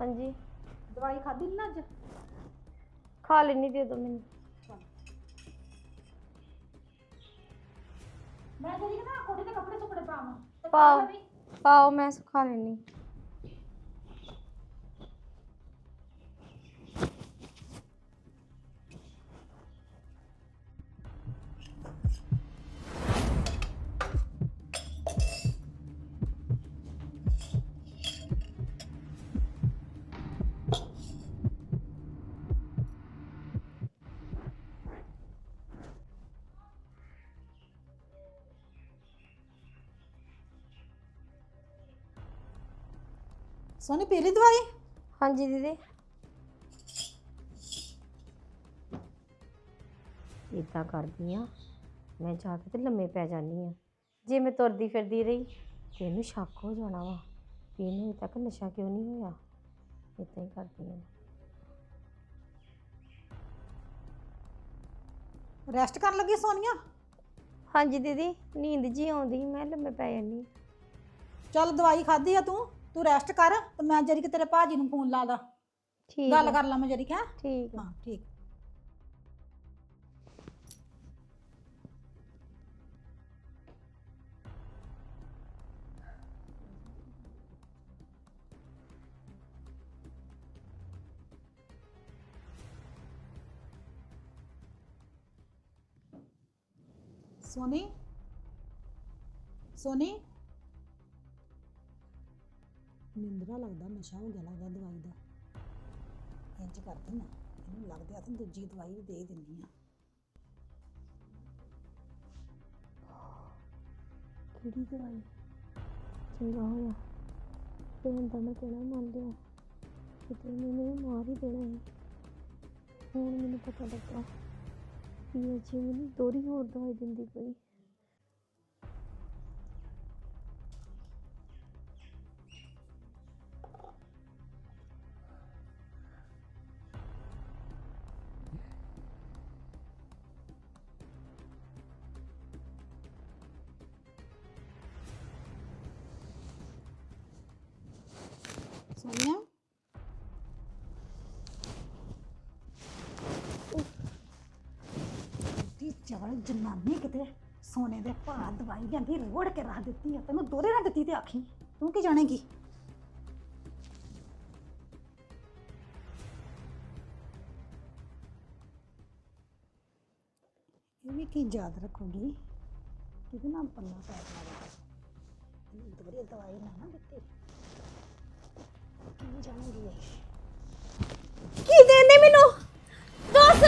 ਹਾਂਜੀ। ਦਵਾਈ ਖਾਧੀ ਨੀ ਨਾ ਅੱਜ? ਖਾ ਲੈਣੀ ਦੇ ਦੋ ਮੈਨੂੰ। ਮੈਂ ਜਿਹੜੀ ਨਾ ਕੋਠੇ ਤੇ ਕੱਪੜੇ ਸੁੱਕਣੇ ਪਾਵਾਂ। ਤੇ ਪਾ ਪਾਓ। ਲਵੀਂ। ਪਾਓ ਮੈਂ ਖਾ ਲੈਣੀ ਸੋਨੀ ਪੀ ਲਈ ਦਵਾਈ? ਹਾਂਜੀ ਦੀਦੀ। ਇਦਾਂ ਕਰਦੀ ਆ ਮੈਂ ਜਾ ਕੇ ਤੇ ਲੰਮੇ ਪੈ ਜਾਨੀ ਆ। ਜੇ ਮੈਂ ਤੁਰਦੀ ਫਿਰਦੀ ਰਹੀ ਤੇ ਇਹਨੂੰ ਸ਼ੱਕ ਹੋ ਜਾਣਾ ਵਾ ਵੀ ਇਹਨੂੰ ਅਜੇ ਤੱਕ ਨਸ਼ਾ ਕਿਉਂ ਨਹੀਂ ਹੋਇਆ। ਇਦਾਂ ਹੀ ਕਰਦੀ ਆ ਰੈਸਟ ਕਰਨ ਲੱਗੀ ਸੋਨੀਆ? ਹਾਂਜੀ ਦੀਦੀ ਨੀਂਦ ਜੀ ਆਉਂਦੀ ਮੈਂ ਲੰਮੇ ਪੈ ਜਾਨੀ ਚੱਲ ਦਵਾਈ ਖਾਧੀ ਆ ਤੂੰ? ਤੂੰ ਰੈਸਟ ਕਰ ਤੇ ਮੈਂ ਜਰੀ ਕਿ ਤੇਰੇ ਭਾਜੀ ਨੂੰ ਫੋਨ ਲਾ ਲਾ। ਠੀਕ ਗੱਲ ਕਰ ਲਾ ਮੈਂ ਜਰੀ ਹੈ? ਠੀਕ ਆ। ਹਾਂ ਠੀਕ। ਸੋਨੀ? ਸੋਨੀ? ਨਿੰਦਰਾ ਲੱਗਦਾ, ਨਸ਼ਾ ਹੋ ਗਿਆ, ਲੱਗਦਾ ਦਵਾਈ ਦਾ। ਇੰਜ ਕਰਦੀ ਨਾ, ਇਹਨੂੰ ਲੱਗਦਾ ਤਾਂ ਦੂਜੀ ਦਵਾਈ ਵੀ ਦੇ ਦਿੰਦੀ ਆ ਕਿਹੜੀ ਦਵਾਈ? ਚੰਗਾ ਹੋਇਆ। ਭੈਣ ਦਾ ਮੈਂ ਕਹਿਣਾ ਮੰਨ ਲਿਆ? ਕਿਤੇ ਮੈਨੂੰ ਮਾਰ ਹੀ ਦੇਣਾ ਸੀ ਹੁਣ ਮੈਨੂੰ ਪਤਾ ਲੱਗਾ ਕਿ ਇਹ ਜੀ ਮੈਨੂੰ ਦੋਰੀ ਹੋਰ ਦਵਾਈ ਦਿੰਦੀ ਪਈ। ਦੀ ਜਨਾਨੀ ਕਿਤੇ ਸੋਨੇ ਦੇ ਭਾਅ ਦਵਾਈ ਜਾਂਦੀ ਰੋੜ ਕੇ ਰੱਖ ਦਿੱਤੀ ਆ। ਤੈਨੂੰ ਦੋਰੇ ਨਾ ਦਿੱਤੀ ਤੇ ਆਖੀ, ਤੂੰ ਕੀ ਜਾਣੇਗੀ? ਇਹ ਵੀ ਕੀ ਯਾਦ ਰੱਖੂਗੀ? ਕਿਹਦੇ ਨਾਲ ਪੰਨਾ ਪੈ ਜਾਣਾ ਇਹ ਦੋਰੇ ਦਵਾਈ ਨਾ ਨਾ ਦਿੱਤੀ। ਕੀ ਜਾਣੇਗੀ ਇਹ। ਕੀ ਦੇਂਦੇ ਮੈਨੂੰ ਦੱਸ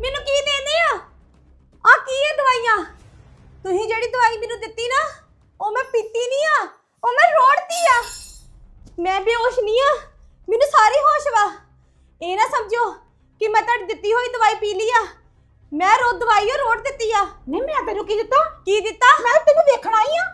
ਮੈਨੂੰ ਕੀ ਦੇਂਦੇ ਆ ਆ ਕੀ ਹੈ ਦਵਾਈਆਂ ਤੁਸੀਂ ਜਿਹੜੀ ਦਵਾਈ ਮੈਨੂੰ ਦਿੱਤੀ ਨਾ ਉਹ ਮੈਂ ਪੀਤੀ ਨਹੀਂ ਆ ਉਹ ਮੈਂ ਰੋੜਤੀ ਆ। ਮੈਂ ਬੇਹੋਸ਼ ਨਹੀਂ ਆ ਮੈਨੂੰ ਸਾਰੀ ਹੋਸ਼ ਵਾ। ਇਹ ਨਾ ਸਮਝੋ ਕਿ ਮੈਂ ਤੁਹਾਡੀ ਦਿੱਤੀ ਹੋਈ ਦਵਾਈ ਪੀ ਲਈ ਆ। ਮੈਂ ਰੋ ਦਵਾਈ ਉਹ ਰੋੜ ਦਿੱਤੀ ਆ। ਨਹੀਂ ਮੈਂ ਤੈਨੂੰ ਕੀ ਦਿੱਤਾ? ਕੀ ਦਿੱਤਾ? ਮੈਂ ਤੈਨੂੰ ਵੇਖਣ ਆਈ ਆ।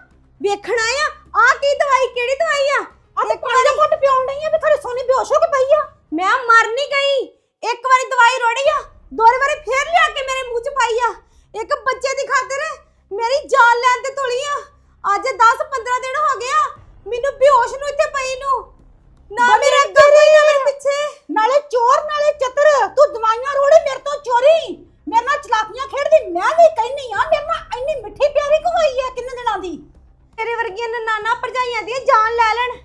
ਵੇਖਣਾ ਆ? ਆ ਕੀ ਦਵਾਈ ਕਿਹੜੀ ਦਵਾਈ ਆ? ਆ ਤੇ ਪਾਣੀ ਦਾ ਘੁੱਟ ਪਿਉਣ ਨਹੀਂ ਆ ਵੀ ਥੋੜੀ ਸੋਨੀ ਬੇਹੋਸ਼ ਹੋ ਕੇ ਪਈ ਆ। ਮੈਂ ਮਰ ਨਹੀਂ ਗਈ। ਇੱਕ ਵਾਰੀ ਦਵਾਈ ਰੋੜੀ ਆ ਦੋ ਵਾਰੀ ਫੇਰ ਲਿਆ ਕੇ ਮੇਰੇ ਮੂੰਹ 'ਚ ਪਾਈ ਆ। ਇੱਕ ਬੱਚੇ ਦੀ ਖਾਤਰ ਮੇਰੀ ਜਾਨ ਲੈਣ ਤੇ ਤੁਲੀ ਆ। ਅੱਜ 10 15 ਦਿਨ ਹੋ ਗਏ ਆ। ਮੈਨੂੰ ਬੇਹੋਸ਼ ਨੂੰ ਇੱਥੇ ਪਈ ਨੂੰ ਨਾ ਬੜੀ ਮੇਰੇ ਅੱਗੇ ਕੋਈ ਨਾ ਮੇਰੇ ਪਿੱਛੇ ਨਾਲੇ ਚੋਰ ਨਾਲੇ ਚਤਰ ਤੂੰ ਦਵਾਈਆਂ ਰੋੜੀ ਮੇਰੇ ਤੋਂ ਚੋਰੀ ਮੇਰੇ ਨਾਲ ਚਲਾਕੀਆਂ ਖੇਡਦੀ ਮੈਂ ਵੀ ਕਹਿਨੀ ਆ ਮੇਰੇ ਨਾਲ ਇੰਨੀ ਮਿੱਠੀ ਪਿਆਰੀ ਕਿਉਂ ਹੋਈ ਆ ਕਿੰਨੇ ਦਿਨਾਂ ਦੀ ਤੇਰੇ ਵਰਗੀਆਂ ਨਨਾਨਾ ਭਰਜਾਈਆਂ ਦੀਆਂ ਜਾਨ ਲੈ ਲੈਣ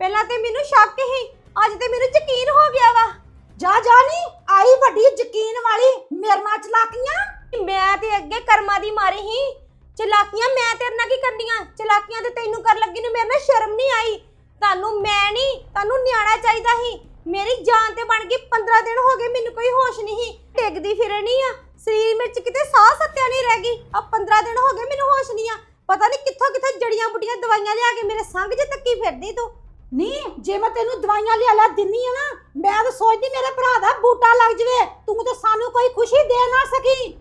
ਪਹਿਲਾਂ ਤੇ ਮੈਨੂੰ ਸ਼ੱਕ ਹੀ ਅੱਜ ਤੇ ਮੈਨੂੰ ਯਕੀਨ ਹੋ ਗਿਆ ਵਾ ਜਾ ਜਾ ਨੀ ਆਈ ਵੱਡੀ ਯਕੀਨ ਵਾਲੀ ਮੇਰੇ ਨਾਲ ਚਲਾਕੀਆਂ ਮੈਂ ਤੇ ਅੱਗੇ ਕਰਮਾਂ ਦੀ ਮਾਰੀ ਹੀ ਚਲਾਕੀਆਂ ਮੈਂ ਤੇਰੇ ਨਾਲ ਕੀ ਕਰਨੀਆਂ ਚਲਾਕੀਆਂ ਤੇ ਤੈਨੂੰ ਕਰ ਲੱਗੀ ਨੂੰ ਮੇਰੇ ਨਾਲ ਸ਼ਰਮ ਨਹੀਂ ਆਈ ਤੁਹਾਨੂੰ ਮੈਂ ਨਹੀਂ ਤੁਹਾਨੂੰ ਨਿਆਣਾ ਚਾਹੀਦਾ ਸੀ ਮੇਰੀ ਜਾਨ ਤੇ ਬਣ ਗਈ 15 ਦਿਨ ਹੋ ਗਏ ਮੈਨੂੰ ਕੋਈ ਹੋਸ਼ ਨਹੀਂ। ਡਿੱਗਦੀ ਫਿਰਣੀ ਆ ਸਰੀਰ ਵਿੱਚ ਕਿਤੇ ਸਾਹ ਸੱਤਿਆ ਨਹੀਂ ਰਹਿ ਗਈ। ਆ 15 ਦਿਨ ਹੋ ਗਏ ਮੈਨੂੰ ਹੋਸ਼ ਨਹੀਂ ਆ। ਪਤਾ ਨਹੀਂ ਕਿੱਥੋਂ ਕਿੱਥੋਂ ਜੜੀਆਂ ਬੁੱਟੀਆਂ ਦਵਾਈਆਂ ਲਿਆ ਕੇ ਮੇਰੇ ਸੰਗ 'ਚ ਤੱਕੀ ਫਿਰਦੀ ਤੂੰ। ਨਹੀਂ ਜੇ ਮੈਂ ਤੈਨੂੰ ਦਵਾਈਆਂ ਲਿਆ ਲਿਆ ਦਿੰਨੀ ਆ ਨਾ ਮੈਂ ਤਾਂ ਸੋਚਦੀ ਮੇਰੇ ਭਰਾ ਦਾ ਬੂਟਾ ਲੱਗ ਜਵੇ। ਤੂੰ ਤਾਂ ਸਾਨੂੰ ਕੋਈ ਖੁਸ਼ੀ ਦੇ ਨਾ ਸਕੀ।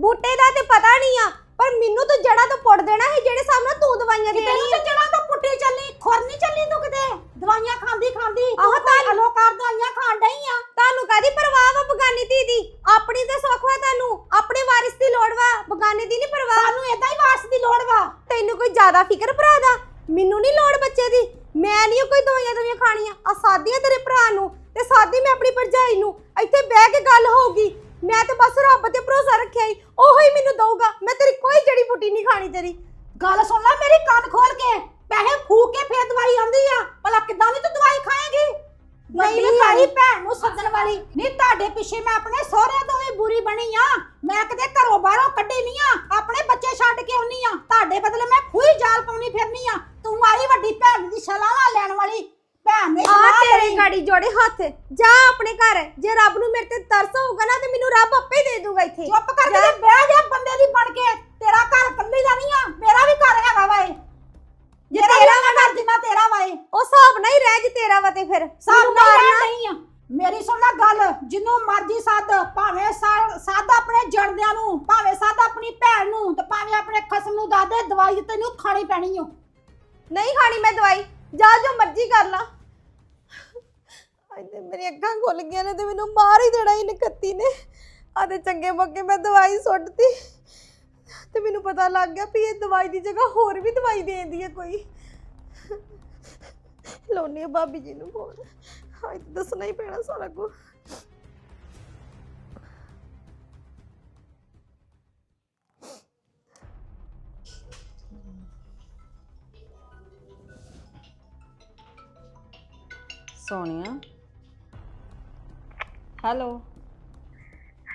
ਬੂਟੇ ਦਾ ਤੇ ਪਤਾ ਨਹੀਂ ਆ ਪਰ ਮੈਨੂੰ ਤਾਂ ਜੜਾਂ ਤੋਂ ਪੁੱਟ ਦੇਣਾ ਸੀ ਜਿਹੜੇ ਸਾਹਮਣੇ ਤੂੰ ਦਵਾਈਆਂ ਤੈਨੂੰ ਦੇਣੀਆਂ ਤਾਂ ਜੜਾਂ ਤੋਂ ਪੁੱਟੀ ਚੱਲੀ ਖੁਰ ਨਹੀਂ ਚੱਲੀ ਤੂੰ ਕਿਤੇ? ਦਵਾਈਆਂ ਖਾਂਦੀ ਖਾਂਦੀ ਆਹੋ ਤੂੰ ਅਲੋਕਾਰ ਦਵਾਈਆਂ ਖਾਣ ਡਈ ਆ। ਤੁਹਾਨੂੰ ਕਾਦੀ ਪਰਵਾਹ ਵਾ ਬਗਾਨੀ ਧੀ ਦੀ? ਆਪਣੀ ਤੇ ਸੁੱਖ ਵਾ ਤੁਹਾਨੂੰ। ਆਪਣੇ ਵਾਰਿਸ ਦੀ ਲੋੜ ਵਾ। ਬਗਾਨੇ ਦੀ ਨਹੀਂ ਪਰਵਾਹ। ਸਾਨੂੰ ਏਦਾਂ ਹੀ ਵਾਰਸ ਦੀ ਲੋੜ ਵਾ। ਤੈਨੂੰ ਕੋਈ ਜ਼ਿਆਦਾ ਫਿਕਰ ਭਰਾ ਦਾ? ਮੈਨੂੰ ਨਹੀਂ ਲੋੜ ਬੱਚੇ ਦੀ। ਮੈਂ ਨਹੀਂ ਕੋਈ ਦਵਾਈਆਂ ਦਵਾਈਆਂ ਖਾਣੀਆਂ। ਆ ਸਾਦੀਆਂ ਤੇਰੇ ਭਰਾ ਨੂੰ। ਤੇ ਸਾਦੀ ਮੈਂ ਆਪਣੀ ਭਰਜਾਈ ਨੂੰ। ਇੱਥੇ ਬਹਿ ਕੇ ਗੱਲ ਹੋਊਗੀ। ਮੈਂ ਤੇ ਬਸ ਰੱਬ ਤੇ ਭਰੋਸਾ ਰੱਖਿਆ ਹੀ ਉਹੋ ਹੀ ਮੈਨੂੰ ਦਊਗਾ ਮੈਂ ਤੇਰੀ ਕੋਈ ਜੜੀ ਬੂਟੀ ਨਹੀਂ ਖਾਣੀ ਤੇਰੀ। ਗੱਲ ਸੁਣ ਲੈ ਮੇਰੀ ਕੰਨ ਖੋਲ ਕੇ। ਪੈਸੇ ਫੂਕ ਕੇ ਫੇਰ ਦਵਾਈ ਆਉਂਦੀ ਆ। ਭਲਾ ਕਿੱਦਾਂ ਦੀ ਤੂੰ ਦਵਾਈ ਖਾਏਂਗੀ? ਨਹੀਂ ਖਾਣੀ। ਮੇਰੀ ਭੈਣ ਨੂੰ ਸੱਦਣ ਵਾਲੀ। ਨਹੀਂ ਤੁਹਾਡੇ ਪਿੱਛੇ ਮੈਂ ਆਪਣੇ ਸਹੁਰਿਆਂ ਤੋਂ ਵੀ ਬੁਰੀ ਬਣੀ ਆ। ਮੈਂ ਕਦੇ ਘਰੋਂ ਬਾਹਰੋਂ ਕੱਢੀ ਨਹੀਂ ਆ। ਆਪਣੇ ਬੱਚੇ ਛੱਡ ਕੇ ਆਉਣੀ ਆ। ਤੁਹਾਡੇ ਬਦਲੇ ਮੈਂ ਖੂਹੀ ਜਾਲ ਪਾਉਣੀ ਫਿਰਨੀ ਆ ਤੂੰ ਆਈ ਵੱਡੀ ਭੈਣ ਦੀ ਸਲਾਹ ਲੈਣ ਵਾਲੀ ਭੈਣ ਨੇ ਲਈ। ਗਾੜੀ ਜੋੜੇ ਹੱਥ। ਜਾ ਆਪਣੇ ਘਰ। ਜੇ ਰੱਬ ਨੂੰ ਮੇਰੇ ਤੇ ਤਰਸ ਹੋਊਗਾ ਨਾ ਤੇ ਮੈਨੂੰ ਰੱਬ ਆਪੇ ਹੀ ਦੇ ਦੂਗਾ ਇੱਥੇ। ਚੁੱਪ ਕਰਕੇ ਤੇ ਬਹਿ ਜਾ ਬੰਦੇ ਦੀ ਬਣ ਕੇ। ਤੇਰਾ ਘਰ ਕੱਲੀ ਦਾ ਨਹੀਂ ਆ ਮੇਰਾ ਵੀ ਘਰ ਹੈਗਾ ਵਾ ਇਹ। ਜੇ ਤੇਰਾ ਵਾ ਘਰ ਜਿੰਨਾ ਤੇਰਾ ਵਾ ਇਹ। ਉਹ ਹਿਸਾਬ ਹੀ ਰਹਿ ਜੀ ਤੇਰਾ ਵਾ ਤੇ ਫਿਰ। ਮਾਰਨਾ। ਰਹਿਣ ਨਹੀਂ ਆ। ਮੇਰੀ ਸੁਣ ਲੈ ਗੱਲ। ਜਿੰਨੂੰ ਮਰਜ਼ੀ ਸੱਦ ਭਾਵੇਂ ਸਾ- ਸੱਦ ਆਪਣੇ ਜਣਦਿਆਂ ਨੂੰ ਭਾਵੇਂ ਸੱਦ ਆਪਣੀ ਭੈਣ ਨੂੰ ਤੇ ਭਾਵੇਂ ਆਪਣੇ ਖਸਮ ਨੂੰ ਦੱਸ ਦੇ ਦਵਾਈ ਤੈਨੂੰ ਖਾਣੀ ਪੈਣੀ ਓ ਨਹੀਂ ਖਾਣੀ ਮੈਂ ਦਵਾਈ। ਜਾ ਜੋ ਮਰਜ਼ੀ ਕਰ ਲਾ। ਅੱਜ ਮੇਰੀ ਅੱਖਾਂ ਖੁੱਲ ਗਈਆਂ ਨੇ ਤੇ ਮੈਨੂੰ ਮਾਰ ਹੀ ਦੇਣਾ ਹੀ ਨਕੱਤੀ ਨੇ। ਆ ਤੇ ਚੰਗੇ ਮੌਕੇ ਮੈਂ ਦਵਾਈ ਸੁੱਟਤੀ। ਤੇ ਮੈਨੂੰ ਪਤਾ ਲੱਗ ਗਿਆ ਵੀ ਇਹ ਦਵਾਈ ਦੀ ਜਗ੍ਹਾ ਹੋਰ ਵੀ ਦਵਾਈ ਦੇ ਹੈ ਕੋਈ। ਲਾਉਣੀ ਆ ਭਾਬੀ ਜੀ ਨੂੰ ਫੋਨ। ਹਾਂ ਦੱਸਣਾ ਹੀ ਪੈਣਾ ਸਾਰਾ ਕੁਝ ਸੋਨੀਆ ਹੈਲੋ।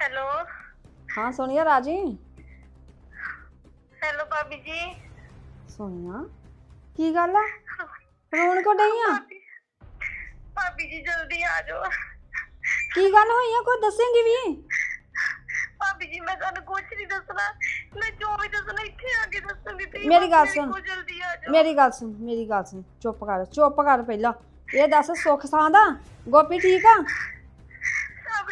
ਹੈਲੋ। ਹਾਂ ਸੋਨੀਆ ਰਾਜੀ? ਹੈਲੋ ਭਾਬੀ ਜੀ। ਸੋਨੀਆ ਕੀ ਗੱਲ ਆ? ਰੋਣ ਕੋ ਡਈ ਆ? ਭਾਬੀ ਜੀ ਜਲਦੀ ਆ ਜਾਓ। ਕੀ ਗੱਲ ਹੋਈ ਆ? ਕੋਈ ਦੱਸੇਂਗੀ ਵੀ? ਭਾਬੀ ਜੀ ਮੈਂ ਤੁਹਾਨੂੰ ਕੁਝ ਨਹੀਂ ਦੱਸਣਾ। ਮੈਂ ਜੋ ਵੀ ਦੱਸਣਾ ਇੱਥੇ ਆ ਕੇ ਦੱਸੂਗੀ। ਤੇ ਮੇਰੀ ਗੱਲ ਸੁਣ। ਜਲਦੀ ਆ ਜਾਓ। ਮੇਰੀ ਗੱਲ ਸੁਣ ਮੇਰੀ ਗੱਲ ਸੁਣ। ਚੁੱਪ ਕਰ ਚੁੱਪ ਕਰ ਪਹਿਲਾਂ। ਇਹ ਦੱਸ ਸੁੱਖ ਸਾਂ ਦਾ ਗੋਪੀ ਠੀਕ ਆ?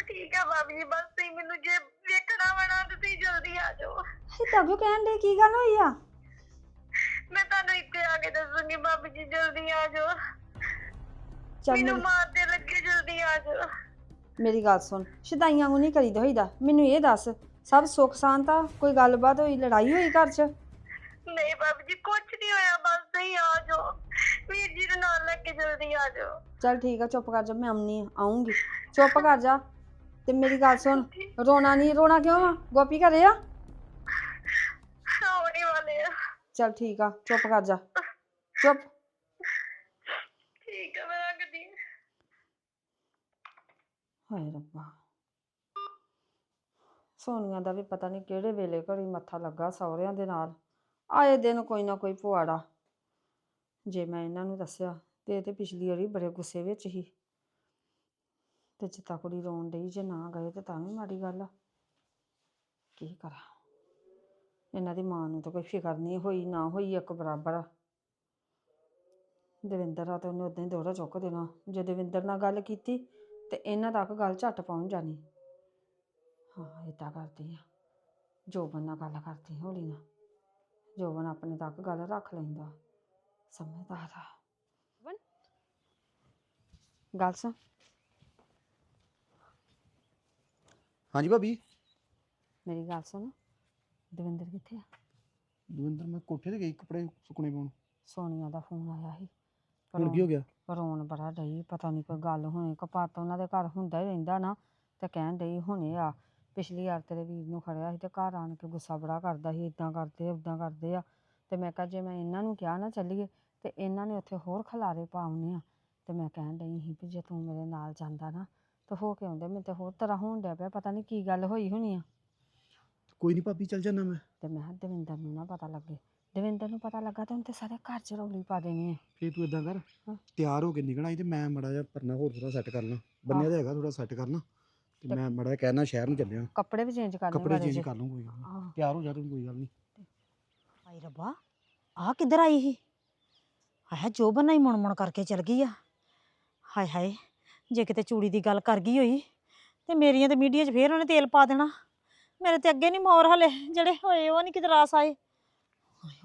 ਠੀਕ ਆ ਭਾਬੀ ਜੀ ਬਸ ਤੁਸੀਂ ਮੈਨੂੰ ਜੇ ਵੇਖਣਾ ਵਣਾ ਤੇ ਤੁਸੀਂ ਜਲਦੀ ਆ ਜਾਓ। ਇਹ ਤਾਂ ਕਿਉਂ ਕਹਿਣ ਦੇ ਕੀ ਗੱਲ ਹੋਈ ਆ? ਮੈਂ ਤੁਹਾਨੂੰ ਇੱਥੇ ਆ ਕੇ ਦੱਸੂਗੀ ਭਾਬੀ ਜੀ ਜਲਦੀ ਆ ਜਾਓ। ਚੱਲ ਮੈਨੂੰ ਮੇਰੀ- ਮਾਰਦੇ ਲੱਗੇ ਜਲਦੀ ਆ ਜਾਓ। ਮੇਰੀ ਗੱਲ ਸੁਣ ਸ਼ਦਾਈਆਂ ਨੂੰ ਨਹੀਂ ਕਰੀਦਾ ਹੋਈਦਾ। ਮੈਨੂੰ ਇਹ ਦੱਸ ਸਭ ਸੁੱਖ ਸ਼ਾਂਤ ਆ? ਕੋਈ ਗੱਲਬਾਤ ਹੋਈ ਲੜਾਈ ਹੋਈ ਘਰ 'ਚ? ਨਹੀਂ ਭਾਬੀ ਜੀ ਕੁਝ ਨਹੀਂ ਹੋਇਆ ਬਸ ਤੁਸੀਂ ਆ ਜਾਓ। ਵੀਰ ਜੀ ਨੂੰ ਨਾਲ ਲੈ ਕੇ ਜਲਦੀ ਆ ਜਾਓ। ਚੱਲ ਠੀਕ ਆ ਚੁੱਪ ਕਰ ਜਾ ਮੈਂ ਆਉਣੀ ਆਉਂਗੀ। ਚੁੱਪ ਕਰ ਜਾ। ਤੇ ਮੇਰੀ ਗੱਲ ਸੁਣ ਰੋਣਾ ਨਹੀਂ ਰੋਣਾ ਕਿਉਂ ਆ ਗੋਪੀ ਘਰੇ ਆ? ਆਉਣੇ ਵਾਲੇ ਆ। ਚੱਲ ਠੀਕ ਆ ਚੁੱਪ ਕਰ ਜਾ। ਚੁੱਪ। ਠੀਕ ਆ ਮੈਂ ਰੱਖਦੀ ਹਾਂ। ਹਾਏ ਰੱਬਾ। ਸੋਨੀਆ ਦਾ ਵੀ ਪਤਾ ਨਹੀਂ ਕਿਹੜੇ ਵੇਲੇ ਘੜੀ ਮੱਥਾ ਲੱਗਾ ਸਹੁਰਿਆਂ ਦੇ ਨਾਲ। ਆਏ ਦਿਨ ਕੋਈ ਨਾ ਕੋਈ ਪੁਆੜਾ ਜੇ ਮੈਂ ਇਹਨਾਂ ਨੂੰ ਦੱਸਿਆ ਤੇ ਇਹ ਤੇ ਪਿਛਲੀ ਵਾਰੀ ਬੜੇ ਗੁੱਸੇ ਵਿੱਚ ਹੀ ਤੇ ਜਿੱਤਾ ਕੁੜੀ ਰੋਣ ਡਈ ਜੇ ਨਾ ਗਏ ਤੇ ਤਾਂ ਵੀ ਮਾੜੀ ਗੱਲ ਆ। ਕੀ ਕਰਾਂ? ਇਹਨਾਂ ਦੀ ਮਾਂ ਨੂੰ ਤਾਂ ਕੋਈ ਫਿਕਰ ਨਹੀਂ ਹੋਈ ਨਾ ਹੋਈ ਇੱਕ ਬਰਾਬਰ ਆ। ਦਵਿੰਦਰ ਆ ਤੇ ਉਹਨੇ ਉਦਾਂ ਹੀ ਦੋਹਰਾ ਚੁੱਕ ਦੇਣਾ। ਜੇ ਦਵਿੰਦਰ ਨਾਲ ਗੱਲ ਕੀਤੀ ਤੇ ਇਹਨਾਂ ਤੱਕ ਗੱਲ ਝੱਟ ਪਹੁੰਚ ਜਾਣੀ। ਹਾਂ ਇਦਾਂ ਕਰਦੀ ਆ। ਜੋਬਨ ਨਾਲ ਗੱਲ ਕਰਦੀ ਹੌਲੀ ਨਾਲ। ਜੋਬਨ ਆਪਣੇ ਤੱਕ ਗੱਲ ਰੱਖ ਲੈਂਦਾ। ਸਮਝਦਾਰ ਆ। ਗੱਲ ਸੁਣ। ਹਾਂਜੀ ਭਾਬੀ? ਮੇਰੀ ਗੱਲ ਸੁਣ। ਦਵਿੰਦਰ ਕਿੱਥੇ ਆ? ਦਵਿੰਦਰ ਮੈਂ ਕੋਠੇ ਤੇ ਗਈ ਕੱਪੜੇ ਸੁੱਕਣੇ ਪਾਉਣ। ਸੋਨੀਆ ਦਾ ਫੋਨ ਆਇਆ ਸੀ। ਹੁਣ ਕੀ ਹੋ ਗਿਆ? ਰੋਣ ਬੜਾ ਡਈ ਪਤਾ ਨਹੀਂ ਕੋਈ ਗੱਲ ਹੋਣੀ। ਕਪਾਤ ਉਹਨਾਂ ਦੇ ਘਰ ਹੁੰਦਾ ਹੀ ਰਹਿੰਦਾ ਨਾ ਤੇ ਕਹਿਣ ਡਈ ਹੁਣੇ ਆ ਪਿਛਲੀ ਵਾਰ ਤੇਰੇ ਵੀਰ ਨੂੰ ਖੜਿਆ ਸੀ ਤੇ ਘਰ ਆਣ ਕੇ ਗੁੱਸਾ ਬੜਾ ਕਰਦਾ ਸੀ ਇਦਾਂ ਕਰਦੇ ਉਦਾਂ ਕਰਦੇ ਆ। ਤੇ ਮੈਂ ਕਿਹਾ ਜੇ ਮੈਂ ਇਹਨਾਂ ਨੂੰ ਕਿਹਾ ਨਾ ਚੱਲੀਏ ਤੇ ਇਹਨਾਂ ਨੇ ਉੱਥੇ ਹੋਰ ਖਲਾਰੇ ਪਾਉਣੇ ਆ। ਤੇ ਮੈਂ ਕਹਿਣ ਡਈ ਸੀ ਵੀ ਜੇ ਤੂੰ ਮੇਰੇ ਨਾਲ ਜਾਂਦਾ ਨਾ ਤੇ ਹੋ ਕੇ ਆਉਂਦੇ ਮੈਨੂੰ ਤੇ ਹੋਰ ਤਰ੍ਹਾਂ ਹੋਣ ਡਿਆ ਪਿਆ ਪਤਾ ਨਹੀਂ ਕੀ ਗੱਲ ਹੋਈ ਹੋਣੀ ਆ। ਕੋਈ ਨਹੀਂ ਭਾਬੀ ਚੱਲ ਜਾਣਾ ਮੈਂ। ਤੇ ਮੈਂ ਕਿਹਾ ਦਵਿੰਦਰ ਨੂੰ ਨਾ ਪਤਾ ਲੱਗੇ। ਦਵਿੰਦਰ ਨੂੰ ਪਤਾ ਲੱਗਾ ਤੇ ਉਹਨੇ ਤੇ ਸਾਰੇ ਘਰ ਚ ਰੌਲੀ ਪਾ ਦੇਣੀ ਹੈ ਫੇਰ ਤੂੰ ਇਦਾਂ ਕਰ ਹਾਂ। ਤਿਆਰ ਹੋ ਕੇ ਨਿਕਲਣਾ ਸੀ ਤੇ ਮੈਂ ਮੜਾ ਜਿਹਾ ਪਰਨਾ ਹੋਰ ਥੋੜਾ ਸੈੱਟ ਕਰਨਾ ਬੰਨਿਆ ਤਾਂ ਹੈਗਾ ਥੋੜਾ ਸੈੱਟ ਕਰਨਾ ਤੇ ਮੈਂ ਮੜਾ ਜਿਹਾ ਕਹਿਣਾ ਸ਼ਹਿਰ ਨੂੰ ਚੱਲਿਆ। ਕੱਪੜੇ ਵੀ ਚੇਂਜ ਕਰਨੇ ਕੱਪੜੇ ਚੇਂਜ। ਕਰ ਲੂੰ ਕੋਈ ਗੱਲ ਨੀ। ਆਹ ਤਿਆਰ ਹੋ ਜਾ ਤੂੰ ਕੋਈ ਗੱਲ ਨਹੀਂ ਹਾਏ ਰੱਬਾ ਆ ਕਿੱਧਰ ਆਈ ਸੀ? ਹਾਏ ਜੋਬਨ ਨਹੀਂ ਮੁਣ ਮੁਣ ਕਰਕੇ ਚਲ ਗਈ ਆ। ਹਾਏ ਹਾਏ। ਜੇ ਕਿਤੇ ਚੂੜੀ ਦੀ ਗੱਲ ਕਰ ਗਈ ਹੋਈ ਤੇ ਮੇਰੀਆਂ ਤੇ ਮੀਡੀਆ 'ਚ ਫੇਰ ਉਹਨੇ ਤੇਲ ਪਾ ਦੇਣਾ। ਮੇਰੇ ਤੇ ਅੱਗੇ ਨਹੀਂ ਮੌਰ ਹਲੇ ਜਿਹੜੇ ਹੋਏ ਉਹ ਨਹੀਂ ਕਿਤੇ ਰਾਸ ਆਏ।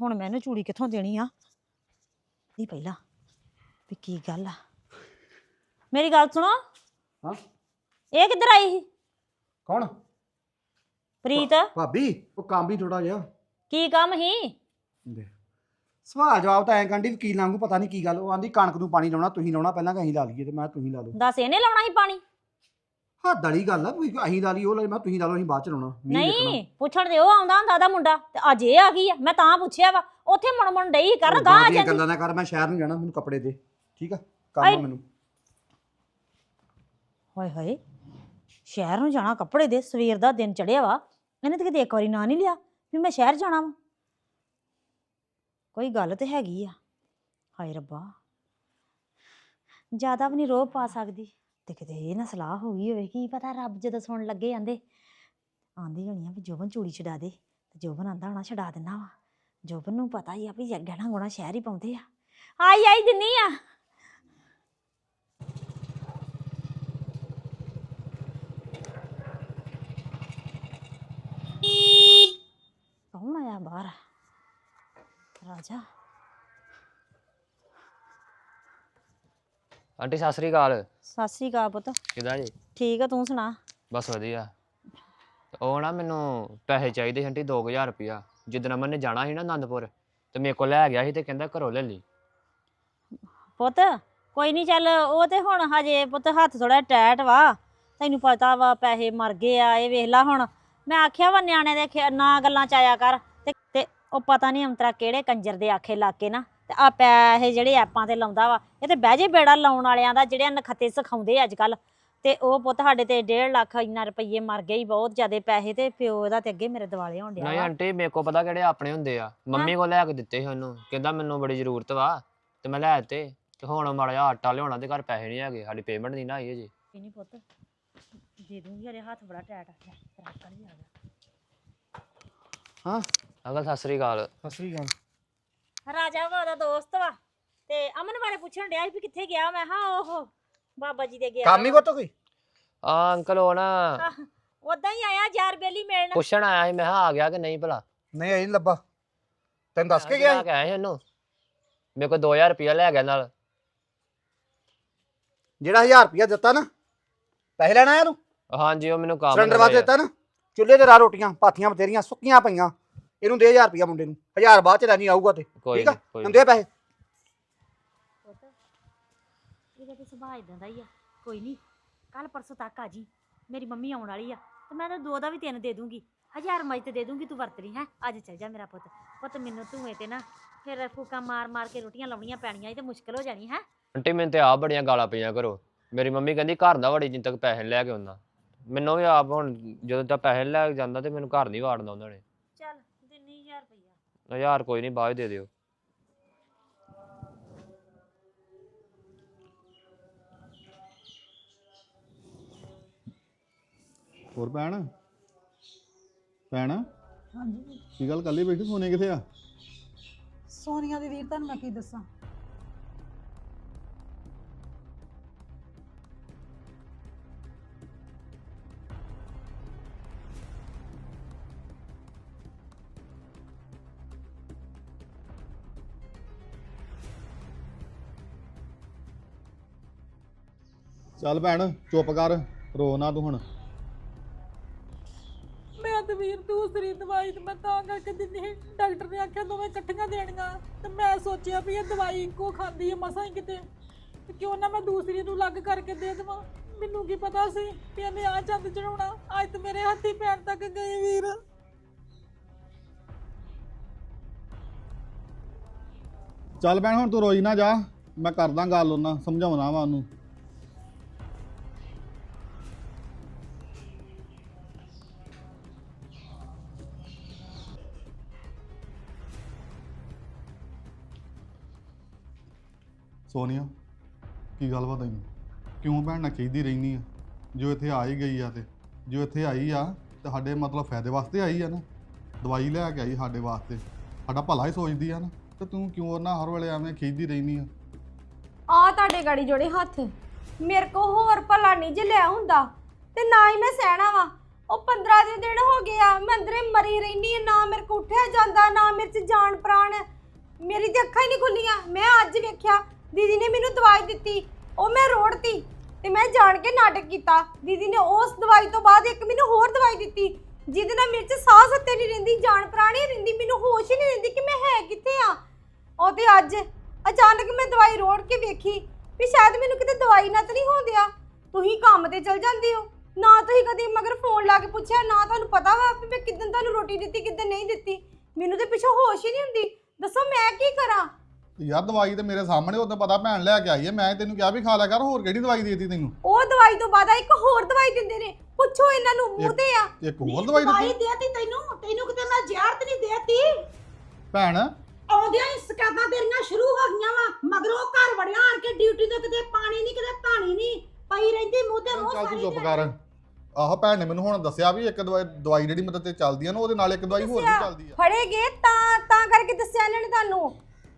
ਹੁਣ ਮੈਂ ਇਹਨੂੰ ਚੂੜੀ ਕਿੱਥੋਂ ਦੇਣੀ ਆ? ਨਹੀਂ ਪਹਿਲਾਂ ਵੀ ਕੀ ਗੱਲ ਆ? ਮੇਰੀ ਗੱਲ ਸੁਣੋ। ਹਾਂ। ਇਹ ਕਿੱਧਰ ਆਈ ਸੀ? ਕੌਣ? ਪ੍ਰੀਤ? ਭਾਬੀ ਉਹ ਕੰਮ ਹੀ ਥੋੜਾ ਜਿਹਾ। ਕੀ ਕੰਮ ਸੀ? ਦੇ ਸਵਾਲ ਜਵਾਬ ਤਾਂ ਐਂ ਕੰਡੀ ਵਕੀਲ ਵਾਂਗੂ ਪਤਾ ਨਹੀਂ ਕੀ ਗੱਲ ਉਹ ਆਂਦੀ ਕਣਕ ਨੂੰ ਪਾਣੀ ਲਾਉਣਾ ਤੁਸੀਂ ਲਾਉਣਾ ਪਹਿਲਾਂ ਕਿ ਅਸੀਂ ਲਾ ਲਈਏ ਤੇ ਮੈਂ ਤੁਸੀਂ ਲਾ ਲਓ। ਦੱਸ ਇਹਨੇ ਲਾਉਣਾ ਸੀ ਪਾਣੀ? ਹੱਦ ਵਾਲੀ ਗੱਲ ਆ ਵੀ ਅਸੀਂ ਲਾ ਲਈ ਉਹ ਲਾ ਲਈ ਮੈਂ ਤੁਸੀਂ ਲਾ ਲਓ ਅਸੀਂ ਬਾਅਦ ਚ ਲਾਉਣਾ ਮੀਂਹ ਦੇਖਣਾ। ਨਹੀਂ ਪੁੱਛਣ ਦੇ ਉਹ ਆਉਂਦਾ ਹੁੰਦਾ ਉਹਦਾ ਮੁੰਡਾ ਤੇ ਅੱਜ ਇਹ ਆ ਗਈ ਆ ਮੈਂ ਤਾਂ ਪੁੱਛਿਆ ਵਾ ਉੱਥੇ ਮੁਣ ਮੁਣ ਡਈ ਕਰਨ ਉਹ ਗਾਂ ਬਾਹਰ ਆ ਦੀਆਂ ਜਾਂਦੀ ਗੱਲਾਂ ਨਾ ਕਰ ਮੈਂ ਸ਼ਹਿਰ ਨੂੰ ਜਾਣਾ ਮੈਨੂੰ ਕੱਪੜੇ ਦੇ ਠੀਕ ਆ? ਕੰਮ ਆ ਮੈਨੂੰ। ਹਾਏ ਹਾਏ ਸ਼ਹਿਰ ਨੂੰ ਜਾਣਾ ਕੱਪੜੇ ਦੇ ਸਵੇਰ ਦਾ ਦਿਨ ਚੜਿਆ ਵਾ ਇਹਨੇ ਤੇ ਕਿਤੇ ਇੱਕ ਵਾਰੀ ਨਾਂ ਨਹੀਂ ਲਿਆ ਵੀ ਮੈਂ ਸ਼ਹਿਰ ਜਾਣਾ ਵਾ। ਕੋਈ ਗੱਲ ਤੇ ਹੈਗੀ ਆ। ਹਾਏ ਰੱਬਾ। ਜ਼ਿਆਦਾ ਵੀ ਨਹੀਂ ਰੋਹ ਪਾ ਸਕਦੀ। ਤੇ ਕਿਤੇ ਇਹ ਨਾ ਸਲਾਹ ਹੋ ਗਈ ਹੋਵੇ, ਕੀ ਪਤਾ ਰੱਬ ਜਦੋਂ ਸੁਣ ਲੱਗੇ ਜਾਂਦੇ ਆਂਦੀ ਹੋਣੀ ਆ ਵੀ ਜੋਬਨ ਚੂੜੀ ਛਡਾ ਦੇ, ਤੇ ਜੋਬਨ ਆਂਦਾ ਹੋਣਾ ਛਡਾ ਦਿੰਦਾ ਵਾ। ਜੋਬਨ ਨੂੰ ਪਤਾ ਹੀ ਆ ਵੀ ਗਹਿਣਾ ਗੁਣਾ ਸ਼ਹਿਰ ਹੀ ਪਾਉਂਦੇ ਆ। ਆਈ ਆਈ ਦਿੰਨੀ ਆ। ਕੌਣ ਆਇਆ ਬਾਹਰ? ਰਾਜਾ। ਆਂਟੀ ਸਤਿ ਸ੍ਰੀ ਅਕਾਲ। ਸਤਿ ਸ੍ਰੀ ਅਕਾਲ ਪੁੱਤ। ਕਿਦਾਂ ਜੀ? ਠੀਕ ਆ ਤੂੰ ਸੁਣਾ? ਬਸ ਵਧੀਆ। ਉਹ ਨਾ ਮੈਨੂੰ ਪੈਸੇ ਚਾਹੀਦੇ ਸੀ ਆਂਟੀ 2000 ਰੁਪਇਆ। ਜਿੱਦਣ ਅਮਨ ਨੇ ਜਾਣਾ ਸੀ ਨਾ ਆਨੰਦਪੁਰ ਤੇ ਮੇਰੇ ਕੋਲ ਲੈ ਗਿਆ ਸੀ ਤੇ ਕਹਿੰਦਾ ਘਰੋਂ ਲੈ ਲਈ। ਪੁੱਤ ਕੋਈ ਨਹੀਂ ਚੱਲ ਉਹ ਤੇ ਹੁਣ ਹਜੇ ਪੁੱਤ ਹੱਥ ਥੋੜਾ ਟੈਟ ਵਾ। ਤੈਨੂੰ ਪਤਾ ਵਾ ਪੈਸੇ ਮਰ ਗਏ ਆ ਇਹ ਵੇਖ ਲਾ ਹੁਣ। ਮੈਂ ਆਖਿਆ ਵਾ ਨਿਆਣੇ ਦੇ ਖੇ- ਨਾ ਗੱਲਾਂ ਚ ਆਇਆ ਕਰ। ਉਹ ਪਤਾ ਨਹੀਂ ਅੰਤਰਾ ਕਿਹੜੇ ਕੰਜਰ ਦੇ ਆਖੇ ਲਾ ਕੇ ਨਾ ਤੇ ਆ ਪੈਸੇ ਜਿਹੜੇ ਐਪਾਂ ਤੇ ਲਾਉਂਦਾ ਵਾ ਇਹ ਤੇ ਬਹਿ ਜੇ ਬੇੜਾ ਲਾਉਣ ਵਾਲਿਆਂ ਦਾ ਜਿਹੜੇ ਨਖੱਤੇ ਸਿਖਾਉਂਦੇ ਅੱਜ ਕੱਲ ਤੇ ਉਹ ਪੁੱਤ ਸਾਡੇ ਤੇ 1.5 ਲੱਖ ਇੰਨਾ ਰੁਪਈਏ ਮਰ ਗਏ ਬਹੁਤ ਜ਼ਿਆਦੇ ਪੈਸੇ ਤੇ ਪਿਓ ਇਹਦਾ ਤੇ ਅੱਗੇ ਮੇਰੇ ਦਿਵਾਲੇ ਹੋਣ ਡਿਆ ਨਹੀਂ ਵਾ। ਆਂਟੀ ਮੇਰੇ ਕੋਲ ਪਤਾ ਕਿਹੜੇ ਆਪਣੇ ਹੁੰਦੇ ਆ। ਮੰਮੀ ਕੋਲ ਲੈ ਕੇ ਦਿੱਤੇ ਸੀ ਉਹਨੂੰ ਕਹਿੰਦਾ ਮੈਨੂੰ ਬੜੀ ਜ਼ਰੂਰਤ ਵਾ ਤੇ ਮੈਂ ਲੈ ਦਿੱਤੇ। ਤੇ ਹੁਣ ਮਾੜਾ ਜਿਹਾ ਆਟਾ ਲਿਆਉਣਾ ਤੇ ਘਰ ਪੈਸੇ ਨਹੀਂ ਹੈਗੇ ਸਾਡੀ ਪੇਮੈਂਟ ਨਹੀਂ ਨਾ ਆਈ ਅਜੇ ਇਹ ਨਹੀਂ ਪੁੱਤ ਦੇ ਦੂੰਗੀ ਹਰੇ ਹੱਥ ਬੜਾ ਟੈਟ ਆ ਤੇਰਾ ਗਿਆ। ਹਾਂ। ਅੰਕਲ ਸਤਿ ਸ੍ਰੀ ਅਕਾਲ। ਸਤਿ ਸ੍ਰੀ ਅਕਾਲ। ਰਾਜਾ ਵਾ ਉਹਦਾ ਦੋਸਤ ਵਾ ਤੇ ਅਮਨ ਬਾਰੇ ਪੁੱਛਣ ਡਿਆ ਸੀ ਵੀ ਕਿੱਥੇ ਗਿਆ। ਮੈਂ ਹਾਂ ਉਹ ਬਾਬਾ ਜੀ ਦੇ ਗਿਆ। ਕੰਮ ਹੀ ਕੋ ਕੋਈ? ਆ ਅੰਕਲ ਉਹ ਨਾ ਉਦਾਂ ਹੀ ਆਇਆ ਯਾਰ ਬੇਲੀ ਮਿਲਣ ਪੁੱਛਣ ਆਇਆ ਸੀ ਮੈਂ ਕਿਹਾ ਆ ਗਿਆ ਕਿ ਨਹੀਂ ਭਲਾ? ਨਹੀਂ ਆਈ ਲੱਭਾ। ਤੈਨੂੰ ਦੱਸ ਕੇ ਮੈਂ ਗਿਆ ਕਿਹਾ ਸੀ ਉਹਨੂੰ ਮੇਰੇ ਕੋਲ 2000 ਰੁਪਇਆ ਲੈ ਗਿਆ ਨਾਲ। ਜਿਹੜਾ 1000 ਰੁਪਇਆ ਦਿੱਤਾ ਨਾ ਪੈਸੇ ਲੈਣਾ ਆਇਆ ਤੂੰ? ਹਾਂਜੀ ਉਹ ਮੈਨੂੰ ਕੰਮ ਸਿਲੰਡਰ ਵਾਸਤੇ। ਦਿੱਤਾ ਨਾ? ਚੁੱਲ੍ਹੇ ਤੇ ਰਾ ਰੋਟੀਆਂ ਪਾਥੀਆਂ ਬਥੇਰੀਆਂ ਸੁੱਕੀਆਂ ਪਈਆਂ। ਇਹਨੂੰ ਦੇ 1000 ਰੁਪਇਆ ਮੁੰਡੇ ਨੂੰ 1000 ਬਾਅਦ ਚ ਲੈਣੀ ਆਊਗਾ ਤੇ ਕੋਈ ਠੀਕ ਆ? ਨੀ, ਕੋਈ ਦੇ ਪੈਸੇ। ਇਹਦਾ ਤੇ ਸੁਭਾਅ ਇਦਾਂ ਦਾ ਹੀ ਆ ਕੋਈ ਨਹੀਂ ਕੱਲ ਪਰਸੋਂ ਤੱਕ ਆ ਜੀ ਮੇਰੀ ਮੰਮੀ ਆਉਣ ਵਾਲੀ ਆ ਤੇ ਮੈਂ ਤਾਂ ਦੋ ਦਾ ਵੀ ਤਿੰਨ ਦੇ ਦੂੰਗੀ ਹਜ਼ਾਰ ਮਜ ਤੇ ਦੇ ਦੂੰਗੀ ਤੂੰ ਵਰਤ ਲਈ ਹੈ ਅੱਜ ਚੱਲ ਜਾ ਮੇਰਾ ਪੁੱਤ ਪੁੱਤ ਮੈਨੂੰ ਧੂਏ ਤੇ ਨਾ ਫਿਰ ਫੂਕਾ ਮਾਰ ਮਾਰ ਕੇ ਰੋਟੀਆਂ ਲਾਉਣੀਆਂ ਪੈਣੀਆਂ ਇਹ ਤੇ ਮੁਸ਼ਕਲ ਹੋ ਜਾਣੀ ਹੈ। ਆਂਟੀ ਮੈਨੂੰ ਤੇ ਆਪ ਬੜੀਆਂ ਗਾਲਾਂ ਪਈਆਂ ਕਰੋ ਮੇਰੀ ਮੰਮੀ ਕਹਿੰਦੀ ਘਰ ਦਾ ਵੜੀ ਜਿੰਨ ਤੱਕ ਪੈਸੇ ਨੀ ਲੈ ਕੇ ਆਉਂਦਾ ਮੈਨੂੰ ਵੀ ਆਪ ਹੁਣ ਜਦੋਂ ਤੱਕ ਪੈਸੇ ਨੀ ਲੈ ਕੇ ਜਾਂਦਾ ਤੇ ਮੈਨੂੰ ਘਰ ਨਹੀਂ ਵਾੜਨਾ ਉਹਨਾਂ ਨੇ। 1000 ਕੋਈ ਨਹੀਂ ਬਾਅਦ ਦੇ ਦਿਓ। ਹੋਰ ਭੈਣ? ਭੈਣ? ਕੀ ਗੱਲ ਕੱਲੇ ਬੈਠੇ ਸੋਨੇ ਕਿੱਥੇ ਆ? ਸੋਨੀਆ ਦੇ ਵੀਰ ਤੁਹਾਨੂੰ ਮੈਂ ਕੀ ਦੱਸਾਂ? ਚੱਲ ਭੈਣ ਚੁੱਪ ਕਰ ਰੋ ਨਾ ਤੂੰ ਹੁਣ। ਮੈਂ ਤੇ ਵੀਰ ਦੂਸਰੀ ਦਵਾਈ ਤੇ ਮੈਂ ਤਾਂ ਕਰਕੇ ਦਿੰਦੀ। ਡਾਕਟਰ ਨੇ ਆਖਿਆ ਦੋਵੇਂ ਇਕੱਠੀਆਂ ਦੇਣੀਆਂ। ਤੇ ਮੈਂ ਸੋਚਿਆ ਵੀ ਇਹ ਦਵਾਈ ਇੱਕੋ ਖਾਂਦੀ ਹੈ ਮਸਾਂ ਹੀ ਕਿਤੇ। ਤੇ ਕਿਉਂ ਨਾ ਮੈਂ ਦੂਸਰੀ ਨੂੰ ਲੱਗ ਕਰਕੇ ਦੇ ਦੇਵਾਂ? ਮੈਨੂੰ ਕੀ ਪਤਾ ਸੀ ਵੀ ਇਹਨੇ ਆ ਚੰਦ ਚੜਾਉਣਾ। ਅੱਜ ਤੇ ਮੇਰੇ ਹੱਥੀ ਪੈਣ ਤੱਕ ਗਏ ਵੀਰ। ਚੱਲ ਭੈਣ ਹੁਣ ਤੂੰ ਰੋਈ ਨਾ ਜਾ। ਮੈਂ ਕਰਦਾ ਗੱਲ ਉਹਨਾਂ ਸਮਝਾਉਣਾ ਵਾ ਉਹਨੂੰ। ਸੋਨੀਆ, ਕੀ ਗੱਲ ਵਾ ਤੈਨੂੰ? ਕਿਉਂ ਭੈਣ ਨਾਲ ਖਿੱਚਦੀ ਰਹਿਨੀ ਆ? ਜੋ ਇੱਥੇ ਆ ਹੀ ਗਈ ਆ ਤੇ, ਜੋ ਇੱਥੇ ਆਈ ਆ, ਤੇ ਸਾਡੇ ਮਤਲਬ ਫਾਇਦੇ ਵਾਸਤੇ ਆਈ ਆ ਨਾ। ਦਵਾਈ ਲੈ ਕੇ ਆਈ ਸਾਡੇ ਵਾਸਤੇ। ਸਾਡਾ ਭਲਾ ਹੀ ਸੋਚਦੀ ਆ ਨਾ। ਤੇ ਤੂੰ ਕਿਉਂ ਉਹਨਾਂ ਹਰ ਵੇਲੇ ਐਵੇਂ ਖਿੱਚਦੀ ਰਹਿਨੀ ਆ? ਆ ਤੁਹਾਡੇ ਗਾੜੀ ਜੋੜੇ ਹੱਥ। ਮੇਰੇ ਕੋ ਹੋਰ ਭਲਾ ਨਹੀਂ ਜੇ ਲਿਆ ਹੁੰਦਾ। ਤੇ ਨਾ ਹੀ ਮੈਂ ਸਹਿਣਾ ਵਾ। ਉਹ 15 ਦੇ ਦਿਨ ਹੋ ਗਏ ਆ। ਮੈਂ ਅੰਦਰੇ ਮਰੀ ਰਹਿਨੀ ਆ। ਨਾ ਮੇਰੇ ਕੋ ਉੱਠਿਆ ਜਾਂਦਾ, ਨਾ ਮੇਰੇ ਚ ਜਾਨ ਪ੍ਰਾਣ ਮੇਰੀ ਤੇ ਅੱਖਾਂ ਹੀ ਨਹੀਂ ਖੁੱਲੀਆਂ। ਮੈਂ ਅੱਜ ਵੇਖਿਆ ਦੀਦੀ ਨੇ ਮੈਨੂੰ ਦਵਾਈ ਦਿੱਤੀ, ਉਹ ਮੈਂ ਰੋੜਤੀ ਤੇ ਮੈਂ ਜਾਣ ਕੇ ਨਾਟਕ ਕੀਤਾ। ਦੀਦੀ ਨੇ ਉਸ ਦਵਾਈ ਤੋਂ ਬਾਅਦ ਇੱਕ ਮੈਨੂੰ ਹੋਰ ਦਵਾਈ ਦਿੱਤੀ, ਜਿਹਦੇ ਨਾਲ ਮੇਰੇ ਚ ਸਾਹ ਸੱਤੇ ਨਹੀਂ ਰਹਿੰਦੀ, ਜਾਨ ਪ੍ਰਾਣ ਰਹਿੰਦੀ, ਮੈਨੂੰ ਹੋਸ਼ ਹੀ ਨਹੀਂ ਰਹਿੰਦੀ ਕਿ ਮੈਂ ਹੈ ਕਿੱਥੇ ਆ। ਉਹ ਤੇ ਅੱਜ ਅਚਾਨਕ ਮੈਂ ਦਵਾਈ ਰੋੜ ਕੇ ਵੇਖੀ ਵੀ ਸ਼ਾਇਦ ਮੈਨੂੰ ਕਿਤੇ ਦਵਾਈ ਨਾ ਤਾਂ ਨਹੀਂ ਹੁੰਦਿਆ ਤੁਸੀਂ ਕੰਮ ਤੇ ਚਲ ਜਾਂਦੇ ਹੋ, ਨਾ ਤੁਸੀਂ ਕਦੀ ਮਗਰ ਫੋਨ ਲਾ ਕੇ ਪੁੱਛਿਆ, ਨਾ ਤੁਹਾਨੂੰ ਪਤਾ ਵਾ ਵੀ ਮੈਂ ਕਿਦਾਂ ਤੁਹਾਨੂੰ ਰੋਟੀ ਦਿੱਤੀ ਕਿਦਾਂ ਨਹੀਂ ਦਿੱਤੀ। ਮੈਨੂੰ ਤੇ ਪਿੱਛੋਂ ਹੋਸ਼ ਹੀ ਨਹੀਂ ਹੁੰਦੀ। ਦੱਸੋ ਮੈਂ ਕੀ ਕਰਾਂ? ਤੇ ਯਾਰ ਦਵਾਈ ਤੇ ਮੇਰੇ ਸਾਹਮਣੇ ਉਦੋਂ ਪਤਾ ਭੈਣ ਲੈ ਕੇ ਆਈ ਹੈ ਮੈਂ ਤੈਨੂੰ ਕਿਹਾ ਵੀ ਖਾ ਲਿਆ ਕਰ ਹੋਰ ਕਿਹੜੀ ਦਵਾਈ ਦੇਤੀ ਤੈਨੂੰ? ਉਹ ਦਵਾਈ ਤੋਂ ਬਾਅਦ ਇੱਕ ਹੋਰ ਦਵਾਈ ਦਿੰਦੇ ਨੇ। ਪੁੱਛੋ ਇਹਨਾਂ ਨੂੰ ਮੂੰਹ ਤੇ ਆ। ਇੱਕ ਹੋਰ ਦਵਾਈ ਦਿੱਤੀ? ਦੇਤੀ ਤੈਨੂੰ? ਤੈਨੂੰ ਕਿਤੇ ਮੈਂ ਜ਼ਹਿਰ ਤੇ ਨਹੀਂ ਦੇਤੀ? ਭੈਣ? ਆਉਂਦਿਆਂ ਹੀ ਸ਼ਿਕਾਇਤਾਂ ਤੇਰੀਆਂ ਸ਼ੁਰੂ ਹੋ ਗਈਆਂ ਵਾ ਮਗਰੋਂ ਘਰ ਵੜਿਆ ਆਣ ਕੇ ਡਿਊਟੀ ਤੋਂ ਕਿਤੇ ਪਾਣੀ ਨਹੀਂ ਕਿਤੇ ਧਾਣੀ ਨਹੀਂ ਪਈ ਰਹਿੰਦੀ ਮੂੰਹ ਤੇ ਮੂੰਹ ਚੱਲ ਤੂੰ ਸਾਰੀ ਚੁੱਪ। ਕਰ। ਆਹ ਭੈਣ ਨੇ ਮੈਨੂੰ ਹੁਣ ਦੱਸਿਆ ਵੀ ਇੱਕ ਦਵਾਈ ਦਵਾਈ ਜਿਹੜੀ ਮਤਲਬ ਤੇ ਚੱਲਦੀ ਆ ਨਾ ਉਹਦੇ ਨਾਲ ਇੱਕ ਦਵਾਈ ਹੋਰ ਵੀ। ਚੱਲਦੀ ਆ। ਫੜੇ ਗਏ ਤਾਂ ਤਾਂ ਕਰਕੇ ਦੱਸਿਆ ਇਹਨਾਂ ਨੇ ਤੁਹਾਨੂੰ।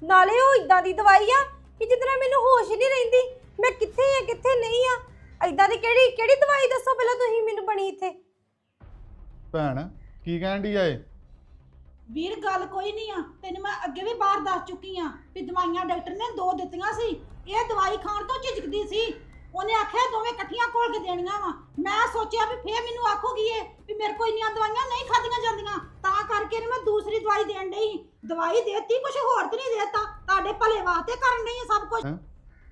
ਨਾਲੇ ਉਹ ਇਦਾਂ ਦੀ ਦਵਾਈ ਆ ਕਿ ਜਿੱਦ ਨਾਲ ਮੈਨੂੰ ਹੋਸ਼ ਹੀ ਨਹੀਂ ਰਹਿੰਦੀ। ਮੈਂ ਕਿੱਥੇ ਆ ਕਿੱਥੇ ਨਹੀਂ ਆ? ਇਦਾਂ ਦੀ ਕਿਹੜੀ ਕਿਹੜੀ ਦਵਾਈ ਦੱਸੋ ਪਹਿਲਾਂ ਤੁਸੀਂ ਮੈਨੂੰ ਬਣੀ ਇੱਥੇ? ਭੈਣ ਕੀ ਕਹਿਣ ਦੀ ਆ ਇਹ? ਵੀਰ ਗੱਲ ਕੋਈ ਨਹੀਂ ਆ। ਤੈਨੂੰ ਮੈਂ ਅੱਗੇ ਵੀ ਬਾਹਰ ਦੱਸ ਚੁੱਕੀ ਆ ਵੀ ਦਵਾਈਆਂ ਡਾਕਟਰ ਨੇ ਦੋ ਦਿੱਤੀਆਂ ਸੀ। ਇਹ ਦਵਾਈ ਖਾਣ ਤੋਂ ਝਿਜਕਦੀ ਸੀ। ਉਹਨੇ ਆਖਿਆ ਦੋਵੇਂ ਇਕੱਠੀਆਂ ਘੋਲ ਕੇ ਦੇਣੀਆਂ ਵਾ। ਮੈਂ ਸੋਚਿਆ ਵੀ ਫੇਰ ਮੈਨੂੰ ਆਖੂਗੀ ਇਹ ਵੀ ਮੇਰੇ ਕੋਲ ਇੰਨੀਆਂ ਦਵਾਈਆਂ ਨਹੀਂ ਖਾਧੀਆਂ ਜਾਂਦੀਆਂ। ਤਾਂ ਕਰਕੇ ਇਹਨੂੰ ਮੈਂ ਦੂਸਰੀ ਦਵਾਈ ਦੇਣ ਡਈ। ਦਵਾਈ ਦੇਤੀ ਕੁਝ ਹੋਰ ਤੇ ਨਹੀਂ ਦੇਤਾ। ਤੁਹਾਡੇ ਭਲੇ ਵਾਸਤੇ ਕਰਨ ਡਈ ਆ ਸਭ ਕੁਝ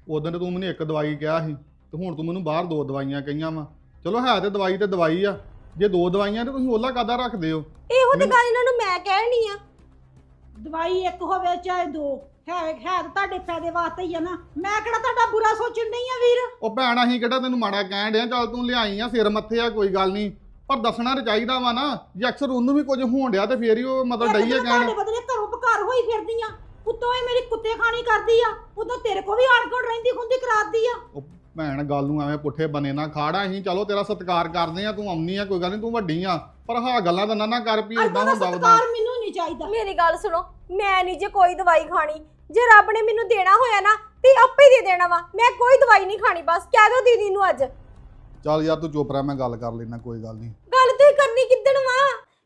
ਉਦੋਂ ਤੂੰ ਮੈਨੂੰ ਇੱਕ ਦਵਾਈ ਕਿਹਾ ਸੀ ਤੇ ਹੁਣ ਤੂੰ ਮੈਨੂੰ ਬਾਹਰ ਦੋ ਦਵਾਈਆਂ ਕਹੀਆਂ ਵਾ। ਚਲੋ ਹੈ ਤੇ ਦਵਾਈ ਤੇ ਦਵਾਈ ਆ। ਜੇ ਦੋ ਦਵਾਈਆਂ ਤੇ ਤੁਸੀਂ ਉਹਲਾ ਕਾਦਾ ਰੱਖਦੇ ਹੋ? ਇਹੋ ਤੇ ਗੱਲ ਇਹਨਾਂ ਨੂੰ ਮੈਂ ਕਹਿਣੀ ਆ। ਦਵਾਈ ਇੱਕ ਹੋਵੇ ਚਾਹੇ ਦੋ। ਹੈ ਹੈ ਤਾਂ ਤੁਹਾਡੇ ਫਾਇਦੇ ਵਾਸਤੇ ਹੀ ਆ ਨਾ। ਮੈਂ ਕਿਹੜਾ ਤੁਹਾਡਾ ਬੁਰਾ ਸੋਚਣ ਡਈ ਆ ਵੀਰ? ਉਹ ਭੈਣ ਅਸੀਂ ਕਿਹੜਾ ਤੈਨੂੰ ਮਾੜਾ ਕਹਿਣ ਡਿਆ? ਚੱਲ ਤੂੰ ਲਿਆਈ ਆ ਸਿਰ ਮੱਥੇ ਆ ਕੋਈ ਗੱਲ ਨਹੀਂ। ਪਰ ਦੱਸਣਾ ਤੇ ਚਾਹੀਦਾ ਵਾ ਨਾ ਜੇ ਅਕਸਰ ਉਹਨੂੰ ਵੀ ਕੁਝ ਹੋਣ ਡਿਆ ਤੇ ਫੇਰ ਹੀ ਉਹ ਮਤਲਬ ਇੱਕ ਡਈਏ ਦਿਨ ਕਹਿਣ। ਤੁਹਾਡੇ ਬਦਲੇ ਘਰੋਂ ਬਕਾਰ ਹੋਈ ਫਿਰਦੀ ਆ। ਉੱਤੋਂ ਇਹ ਮੇਰੀ ਕੁੱਤੇ ਖਾਣੀ ਕਰਦੀ ਆ। ਉਦੋਂ ਤੇਰੇ ਕੋ ਵੀ ਆਣ ਕੇ ਰਹਿੰਦੀ ਖੁੰਦੀ ਕਰਾਦੀ ਆ। ਉਹ ਭੈਣ ਗੱਲ ਨੂੰ ਐਵੇਂ ਪੁੱਠੇ ਬਨੇ ਨਾ ਖਾੜਾ ਅਸੀਂ ਚਲੋ ਤੇਰਾ ਸਤਿਕਾਰ ਕਰਦੇ ਆ ਤੂੰ ਆਉਣੀ ਆ ਕੋਈ ਗੱਲ ਨਹੀਂ ਤੂੰ ਵੱਡੀ ਆ ਪਰ ਹਾਂ ਗੱਲਾਂ ਤਾਂ ਨਾ ਨਾ ਕਰ ਵੀ ਇਦਾਂ ਹੁੰਦਾ ਉਦਾਂ ਸਤਿਕਾਰ ਮੈਨੂੰ ਨਹੀਂ ਚਾਹੀਦਾ। ਮੇਰੀ ਗੱਲ ਸੁਣੋ ਮੈਂ ਨਹੀਂ ਜੇ ਕੋਈ ਦਵਾਈ ਖਾਣੀ ਜੇ ਰੱਬ ਨੇ ਮੈਨੂੰ ਦੇਣਾ ਹੋਇਆ ਨਾ ਤੇ ਆਪੇ ਹੀ ਦੇ ਦੇਣਾ ਵਾ ਮੈਂ ਕੋਈ ਦਵਾਈ ਨਹੀਂ ਖਾਣੀ ਬਸ ਕਹਿ ਦਿਓ ਦੀਦੀ ਨੂੰ ਅੱਜ। ਚੱਲ ਯਾਰ ਤੂੰ ਚੁੱਪ ਰਹਿ ਮੈਂ ਗੱਲ ਕਰ ਲੈਣਾ ਕੋਈ ਗੱਲ ਨਹੀਂ। ਗੱਲ ਤੁਸੀਂ ਕਰਨੀ ਕਿੱਦਣ ਵਾ?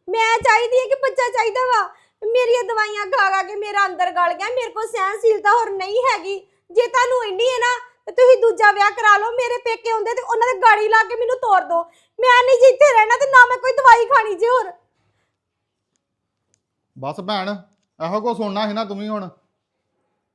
ਮੈਂ ਚਾਹੀਦੀ ਹੈ ਕਿ ਬੱਚਾ ਚਾਹੀਦਾ ਵਾ। ਮੇਰੀਆਂ ਦਵਾਈਆਂ ਖਾ ਖਾ ਕੇ ਮੇਰਾ ਅੰਦਰ ਗਲ ਗਿਆ ਮੇਰੇ ਕੋਲ ਸਹਿਨਸ਼ੀਲਤਾ ਹੋਰ ਨਹੀਂ ਹੈਗੀ। ਜੇ ਤੁਹਾਨੂੰ ਇੰਨੀ ਹੈ ਨਾ ਤੇ ਤੁਸੀਂ ਦੂਜਾ ਵਿਆਹ ਕਰਾ ਲਓ, ਮੇਰੇ ਪੇਕੇ ਹੁੰਦੇ ਤੇ ਉਹਨਾਂ ਦੇ ਗਾੜੀ ਲਾ ਕੇ ਮੈਨੂੰ ਤੋੜ ਦਿਓ ਮੈਂ ਨਹੀਂ ਜੀ ਇੱਥੇ ਰਹਿਣਾ ਤੇ ਨਾ ਮੈਂ ਕੋਈ ਦਵਾਈ ਖਾਣੀ ਜੀ ਹੋਰ। ਬਸ ਭੈਣ, ਇਹੋ ਕੋ ਸੁਣਨਾ ਸੀ ਨਾ ਤੂੰ ਵੀ ਹੁਣ।